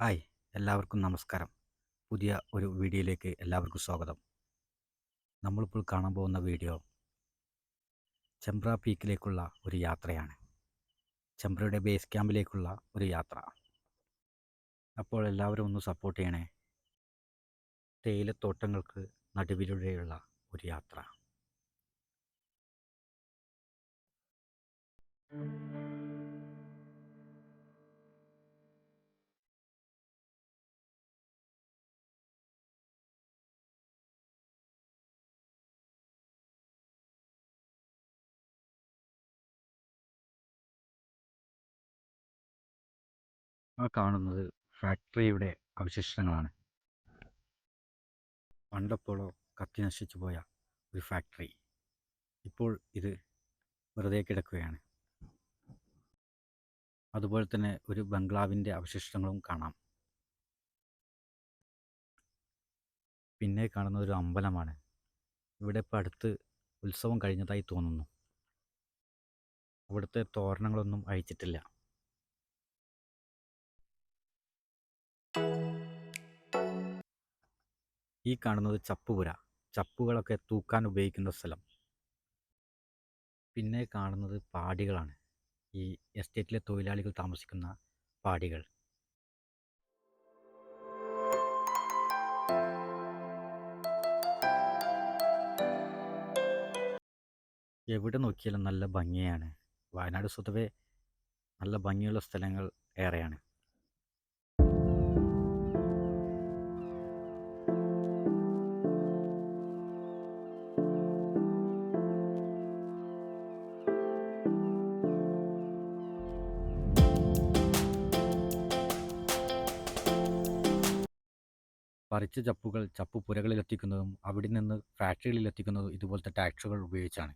Hi എല്ലാവർക്കും നമസ്കാരം. പുതിയ ഒരു വീഡിയോയിലേക്ക് എല്ലാവർക്കും സ്വാഗതം. നമ്മളിപ്പോൾ കാണാൻ പോകുന്ന വീഡിയോ ചെമ്പ്ര പീക്കിലേക്കുള്ള ഒരു യാത്രയാണ്. ചെമ്പ്രയുടെ ബേസ് ക്യാമ്പിലേക്കുള്ള ഒരു യാത്ര. അപ്പോൾ എല്ലാവരും ഒന്ന് സപ്പോർട്ട് ചെയ്യണേ. തേയിലത്തോട്ടങ്ങൾക്ക് നടുവിലൂടെയുള്ള ഒരു യാത്ര. കാണുന്നത് ഫാക്ടറിയുടെ അവശിഷ്ടങ്ങളാണ്. പണ്ടപ്പോഴോ കത്തി നശിച്ചു പോയ ഒരു ഫാക്ടറി. ഇപ്പോൾ ഇത് വെറുതെ കിടക്കുകയാണ്. അതുപോലെ തന്നെ ഒരു ബംഗ്ലാവിന്റെ അവശിഷ്ടങ്ങളും കാണാം. പിന്നെ കാണുന്ന ഒരു അമ്പലമാണ്. ഇവിടെ ഇപ്പോൾ അടുത്ത് ഉത്സവം കഴിഞ്ഞതായി തോന്നുന്നു. അവിടുത്തെ തോരണങ്ങളൊന്നും അഴിച്ചിട്ടില്ല. ഈ കാണുന്നത് ചപ്പുപുര. ചപ്പുകളൊക്കെ തൂക്കാൻ ഉപയോഗിക്കുന്ന സ്ഥലം. പിന്നെ കാണുന്നത് പാടികളാണ്. ഈ എസ്റ്റേറ്റിലെ തൊഴിലാളികൾ താമസിക്കുന്ന പാടികൾ. എവിടെ നോക്കിയാലും നല്ല ഭംഗിയാണ്. വയനാട് സ്വതവേ നല്ല ഭംഗിയുള്ള സ്ഥലങ്ങൾ ഏറെയാണ്. പറിച്ച ചപ്പുകൾ ചപ്പുപുരകളിൽ എത്തിക്കുന്നതും അവിടെ നിന്ന് ഫാക്ടറികളിൽ എത്തിക്കുന്നതും ഇതുപോലത്തെ ടാക്സുകൾ ഉപയോഗിച്ചാണ്.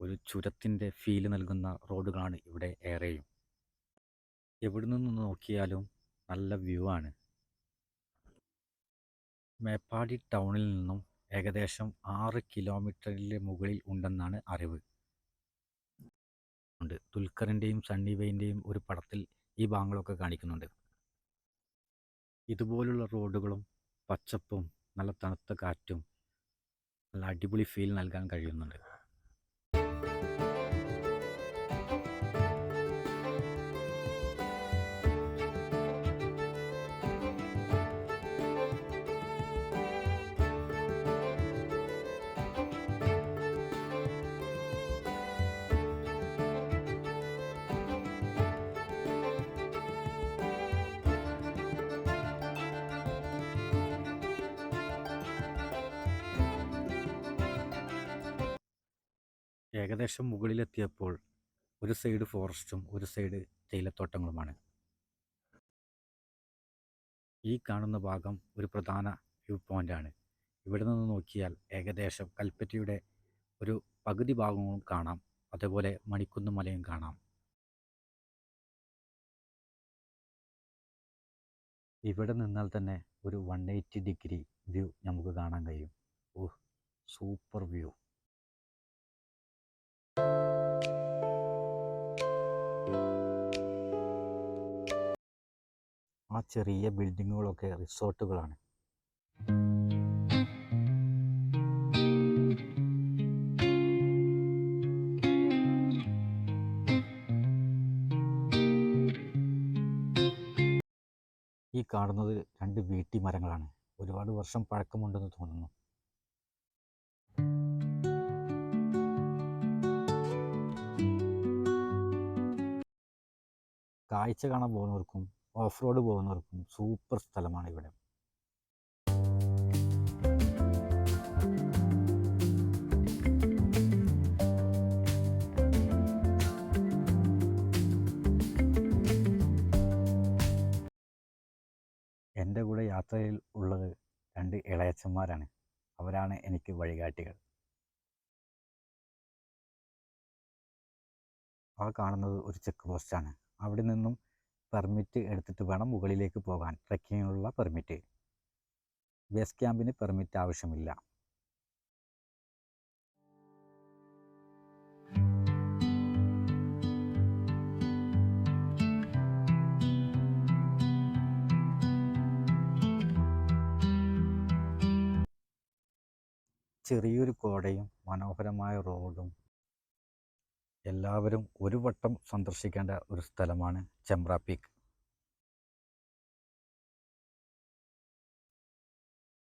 ഒരു ചുരത്തിന്റെ ഫീൽ നൽകുന്ന റോഡുകളാണ് ഇവിടെ ഏറെയും. എവിടെ നിന്ന് നോക്കിയാലും നല്ല വ്യൂ ആണ്. മേപ്പാടി ടൗണിൽ നിന്നും ഏകദേശം ആറ് കിലോമീറ്ററിന് മുകളിൽ ഉണ്ടെന്നാണ് അറിവ്. ഉണ്ട്. ദുൽഖറിന്റെയും സണ്ണി വെയിന്റെയും ഒരു പടത്തിൽ ഈ ഭാഗങ്ങളൊക്കെ കാണിക്കുന്നുണ്ട്. ഇതുപോലുള്ള റോഡുകളും പച്ചപ്പും നല്ല തണുത്ത കാറ്റും നല്ല അടിപൊളി ഫീൽ നൽകാൻ കഴിയുന്നുണ്ട്. ഏകദേശം മുകളിലെത്തിയപ്പോൾ ഒരു സൈഡ് ഫോറസ്റ്റും ഒരു സൈഡ് തേയിലത്തോട്ടങ്ങളുമാണ്. ഈ കാണുന്ന ഭാഗം ഒരു പ്രധാന വ്യൂ പോയിന്റാണ് ഇവിടെ നിന്ന് നോക്കിയാൽ ഏകദേശം കൽപ്പറ്റയുടെ ഒരു പകുതി ഭാഗവും കാണാം. അതേപോലെ മണിക്കുന്ന് മലയും കാണാം. ഇവിടെ നിന്നാൽ തന്നെ ഒരു വൺ എയ്റ്റി ഡിഗ്രി വ്യൂ നമുക്ക് കാണാൻ കഴിയും. ഓഹ് സൂപ്പർ വ്യൂ ആ ചെറിയ ബിൽഡിങ്ങുകളൊക്കെ റിസോർട്ടുകളാണ്. ഈ കാണുന്നത് രണ്ട് വീട്ടി മരങ്ങളാണ് ഒരുപാട് വർഷം പഴക്കമുണ്ടെന്ന് തോന്നുന്നു. കാഴ്ച കാണാൻ പോകുന്നവർക്കും ഓഫ് റോഡ് പോകുന്നവർക്കും സൂപ്പർ സ്ഥലമാണ് ഇവിടെ. എന്റെ കൂടെ യാത്രയിൽ ഉള്ളത് രണ്ട് ഇളയച്ചന്മാരാണ്. അവരാണ് എനിക്ക് വഴികാട്ടികൾ. ആ കാണുന്നത് ഒരു ചെക്ക് പോസ്റ്റാണ്. അവിടെ നിന്നും പെർമിറ്റ് എടുത്തിട്ട് വേണം മുകളിലേക്ക് പോകാൻ. ട്രക്കിങ്ങിനുള്ള പെർമിറ്റ്. ബേസ് ക്യാമ്പിന് പെർമിറ്റ് ആവശ്യമില്ല. ചെറിയൊരു കോടയും മനോഹരമായ റോഡും എല്ലാവരും ഒരു വട്ടം സന്ദർശിക്കേണ്ട ഒരു സ്ഥലമാണ് ചെമ്പ്ര പീക്ക്.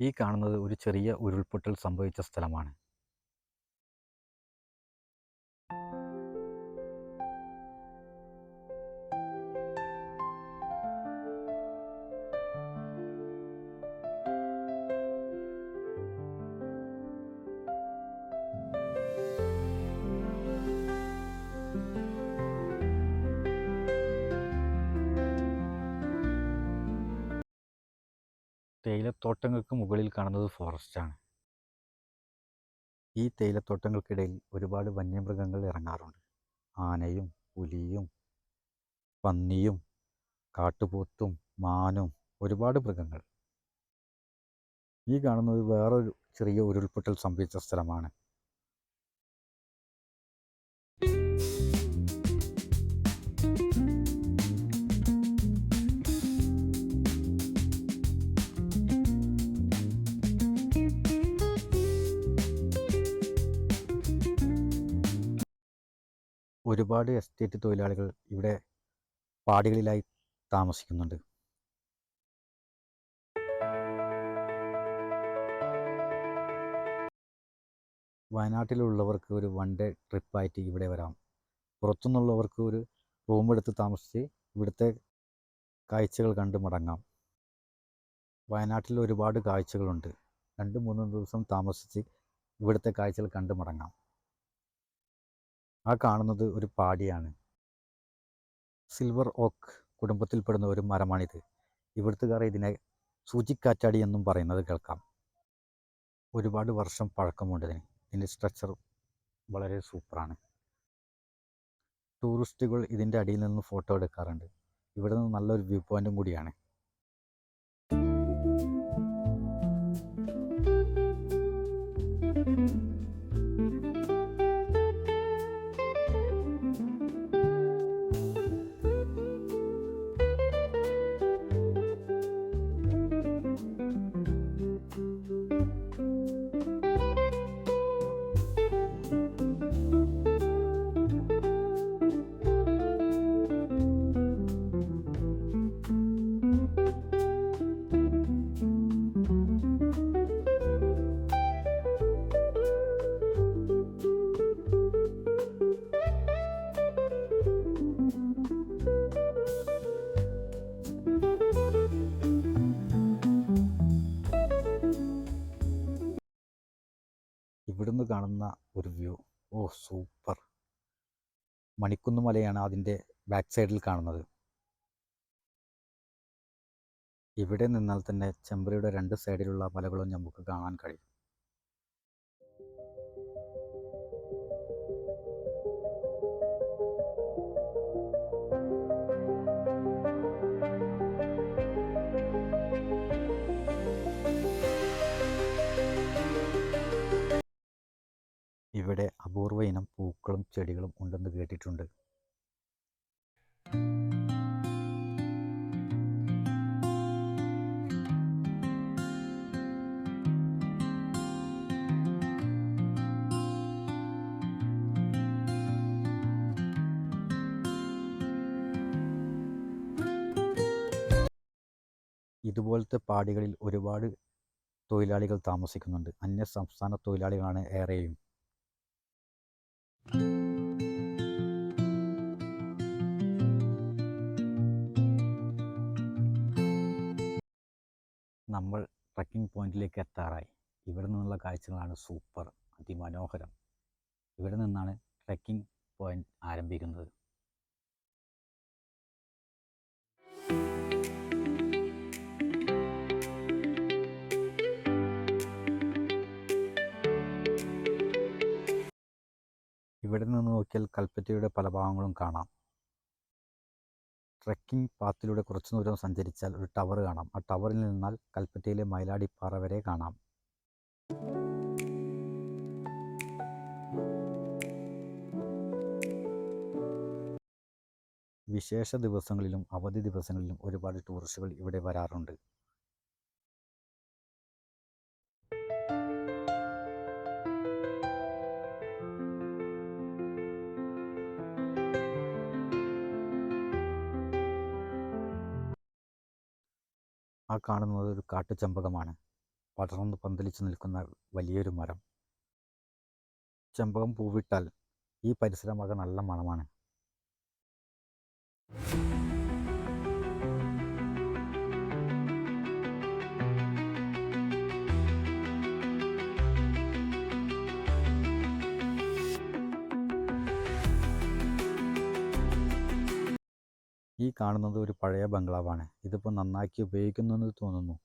ഈ കാണുന്നത് ഒരു ചെറിയ ഉരുൾപൊട്ടൽ സംഭവിച്ച സ്ഥലമാണ്. തേയിലത്തോട്ടങ്ങൾക്ക് മുകളിൽ കാണുന്നത് ഫോറസ്റ്റാണ് ഈ തേയിലത്തോട്ടങ്ങൾക്കിടയിൽ ഒരുപാട് വന്യമൃഗങ്ങൾ ഇറങ്ങാറുണ്ട്. ആനയും പുലിയും പന്നിയും കാട്ടുപോത്തും മാനും ഒരുപാട് മൃഗങ്ങൾ. ഈ കാണുന്നത് വേറൊരു ചെറിയ ഉരുൾപൊട്ടൽ സംഭവിച്ച സ്ഥലമാണ്. ഒരുപാട് എസ്റ്റേറ്റ് തൊഴിലാളികൾ ഇവിടെ പാടികളിലായി താമസിക്കുന്നുണ്ട്. വയനാട്ടിലുള്ളവർക്ക് ഒരു വൺ ഡേ ട്രിപ്പായിട്ട് ഇവിടെ വരാം. പുറത്തുനിന്നുള്ളവർക്ക് ഒരു റൂം എടുത്ത് താമസിച്ച് ഇവിടുത്തെ കാഴ്ചകൾ കണ്ട് മടങ്ങാം. വയനാട്ടിൽ ഒരുപാട് കാഴ്ചകളുണ്ട്. രണ്ട് മൂന്ന് ദിവസം താമസിച്ച് ഇവിടുത്തെ കാഴ്ചകൾ കണ്ട് മടങ്ങാം. ആ കാണുന്നത് ഒരു പാടിയാണ്. സിൽവർ ഓക്ക് കുടുംബത്തിൽപ്പെടുന്ന ഒരു മരമാണിത്. ഇവിടുത്തുകാർ ഇതിനെ സൂചിക്കാറ്റാടി എന്നും പറയുന്നത് കേൾക്കാം. ഒരുപാട് വർഷം പഴക്കമുണ്ട് ഇതിന്. ഇതിന്റെ സ്ട്രക്ചർ വളരെ സൂപ്പറാണ്. ടൂറിസ്റ്റുകൾ ഇതിന്റെ അടിയിൽ നിന്ന് ഫോട്ടോ എടുക്കാറുണ്ട്. ഇവിടെ നിന്ന് നല്ലൊരു വ്യൂ പോയിന്റും കൂടിയാണ്. ഇവിടുന്ന് കാണുന്ന ഒരു വ്യൂ. ഓ സൂപ്പർ. മണിക്കുന്ന് മലയാണ് അതിന്റെ ബാക്ക് സൈഡിൽ കാണുന്നത്. ഇവിടെ നിന്നാൽ തന്നെ ചെമ്പ്രയുടെ രണ്ട് സൈഡിലുള്ള മലകളും നമുക്ക് കാണാൻ കഴിയും. ചെടികളും ഉണ്ടെന്ന് കേട്ടിട്ടുണ്ട്. ഇതുപോലത്തെ പാടികളിൽ ഒരുപാട് തൊഴിലാളികൾ താമസിക്കുന്നുണ്ട്. അന്യ സംസ്ഥാന തൊഴിലാളികളാണ് ഏറെയും. നമ്മൾ ട്രക്കിംഗ് പോയിന്റിലേക്ക് എത്താറായി. ഇവിടെ നിന്നുള്ള കാഴ്ചകളാണ് സൂപ്പർ അതിമനോഹരം. ഇവിടെ നിന്നാണ് ട്രക്കിംഗ് പോയിന്റ് ആരംഭിക്കുന്നത്. ഇവിടെ നിന്ന് നോക്കിയാൽ കൽപ്പറ്റയുടെ പല ഭാഗങ്ങളും കാണാം. ട്രെക്കിംഗ് പാത്തിലൂടെ കുറച്ചു ദൂരം സഞ്ചരിച്ചാൽ ഒരു ടവർ കാണാം. ആ ടവറിൽ നിന്നാൽ കൽപ്പറ്റയിലെ മയിലാടിപ്പാറ വരെ കാണാം. വിശേഷ ദിവസങ്ങളിലും അവധി ദിവസങ്ങളിലും ഒരുപാട് ടൂറിസ്റ്റുകൾ ഇവിടെ വരാറുണ്ട്. ആ കാണുന്നത് ഒരു കാട്ടുചെമ്പകമാണ്. പടർന്ന് പന്തലിച്ച് നിൽക്കുന്ന വലിയൊരു മരം. ചെമ്പകം പൂവിട്ടാൽ ഈ പരിസരമാകെ നല്ല മണമാണ്. ഈ കാണുന്നത് ഒരു പഴയ ബംഗ്ലാവാണ്. ഇതിപ്പോൾ നന്നാക്കി ഉപയോഗിക്കുന്നെന്ന് തോന്നുന്നു.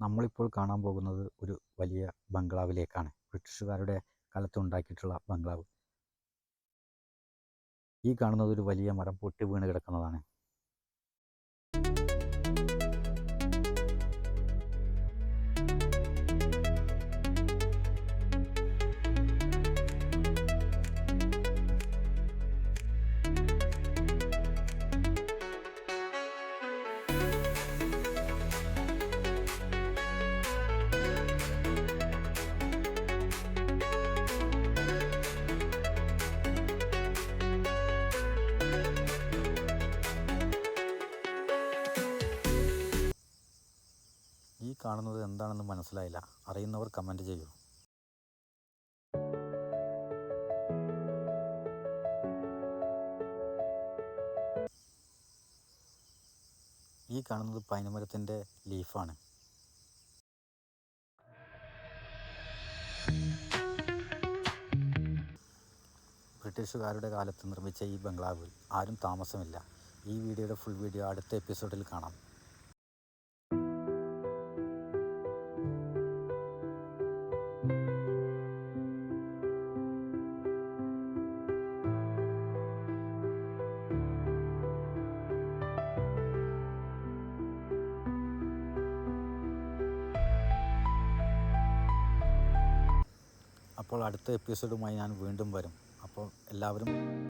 നമ്മളിപ്പോൾ കാണാൻ പോകുന്നത് ഒരു വലിയ ബംഗ്ലാവിലേക്കാണ്. ബ്രിട്ടീഷുകാരുടെ കാലത്ത് ഉണ്ടാക്കിയിട്ടുള്ള ബംഗ്ലാവ്. ഈ കാണുന്നത് ഒരു വലിയ മരം പൊട്ടി വീണ് കിടക്കുന്നതാണ്. എന്താണെന്ന് മനസ്സിലായില്ല. അറിയുന്നവർ കമന്റ് ചെയ്യൂ. ഈ കാണുന്നത് പൈനമരത്തിന്റെ ലീഫാണ്. ബ്രിട്ടീഷുകാരുടെ കാലത്ത് നിർമ്മിച്ച ഈ ബംഗ്ലാവിൽ ആരും താമസമില്ല. ഈ വീഡിയോയുടെ ഫുൾ വീഡിയോ അടുത്ത എപ്പിസോഡിൽ കാണാം. അപ്പോൾ അടുത്ത എപ്പിസോഡുമായി ഞാൻ വീണ്ടും വരും. അപ്പോൾ എല്ലാവരും